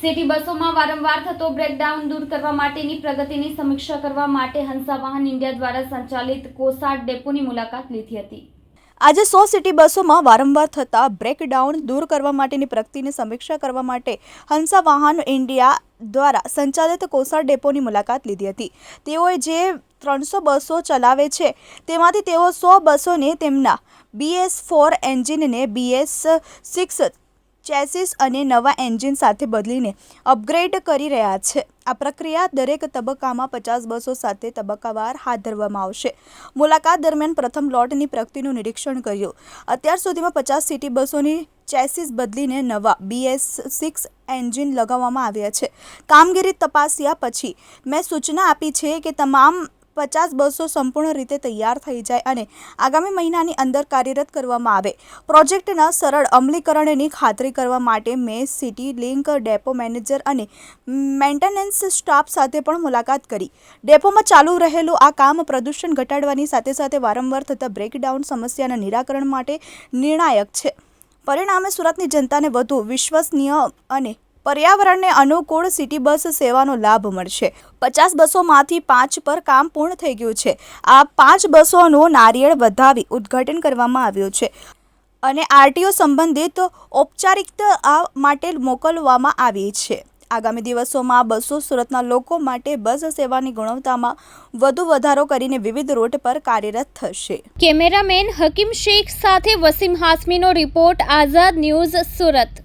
City બસોમાં વારંવાર થતો બ્રેકડાઉન દૂર કરવા માટેની પ્રગતિની સમીક્ષા કરવા માટે હંસા વાહન ઇન્ડિયા દ્વારા સંચાલિત કોસાડ ડેપોની મુલાકાત લીધી હતી. આજે સો સિટી બસોમાં વારંવાર થતા બ્રેકડાઉન દૂર કરવા માટેની પ્રગતિની સમીક્ષા કરવા માટે હંસા વાહન ઇન્ડિયા દ્વારા સંચાલિત કોસાડ ડેપોની મુલાકાત લીધી હતી. તેઓએ જે ત્રણસો બસો ચલાવે છે, તેમાંથી તેઓ સો બસોને તેમના બીએસ ફોર એન્જિનને બીએસ સિક્સ ચેસિસ અને નવા એન્જિન સાથે બદલીને અપગ્રેડ કરી રહ્યા છે. આ પ્રક્રિયા દરેક તબક્કામાં પચાસ બસો સાથે તબક્કાવાર હાથ ધરવામાં આવશે. મુલાકાત દરમિયાન પ્રથમ લોટની પ્રગતિનું નિરીક્ષણ કર્યું. અત્યાર સુધીમાં પચાસ સિટી બસોની ચેસિસ બદલીને નવા બીએસ સિક્સ એન્જિન લગાવવામાં આવ્યા છે. કામગીરી તપાસ્યા પછી મેં સૂચના આપી છે કે તમામ પચાસ બસો સંપૂર્ણ રીતે તૈયાર થઈ જાય અને આગામી મહિનાની અંદર કાર્યરત કરવામાં આવે. પ્રોજેક્ટના સરળ અમલીકરણની ખાતરી કરવા માટે મેં સિટી લિંક ડેપો મેનેજર અને મેન્ટેનન્સ સ્ટાફ સાથે પણ મુલાકાત કરી. ડેપોમાં ચાલુ રહેલું આ કામ પ્રદૂષણ ઘટાડવાની સાથે સાથે વારંવાર થતા બ્રેકડાઉન સમસ્યાના નિરાકરણ માટે નિર્ણાયક છે. પરિણામે સુરતની જનતાને વધુ વિશ્વસનીય અને પર્યાવરણને અનુકૂળ સિટી બસ સેવાનો લાભ મળશે. પચાસ બસોમાંથી પાંચ પર કામ પૂર્ણ થઈ ગયું છે. આ પાંચ બસોનું નારિયેળ વધાવી ઉદ્ઘાટન કરવામાં આવ્યું છે. અને આરટીઓ સંબંધિત ઔપચારિકતા માટે મોકલવામાં આવી છે. આગામી દિવસોમાં બસો સુરતના લોકો માટે બસ સેવાની ગુણવત્તામાં વધુ વધારો કરીને વિવિધ રૂટ પર કાર્યરત થશે. કેમેરામેન હકીમ શેખ સાથે વસીમ હાસમીનો રિપોર્ટ, આઝાદ ન્યૂઝ સુરત.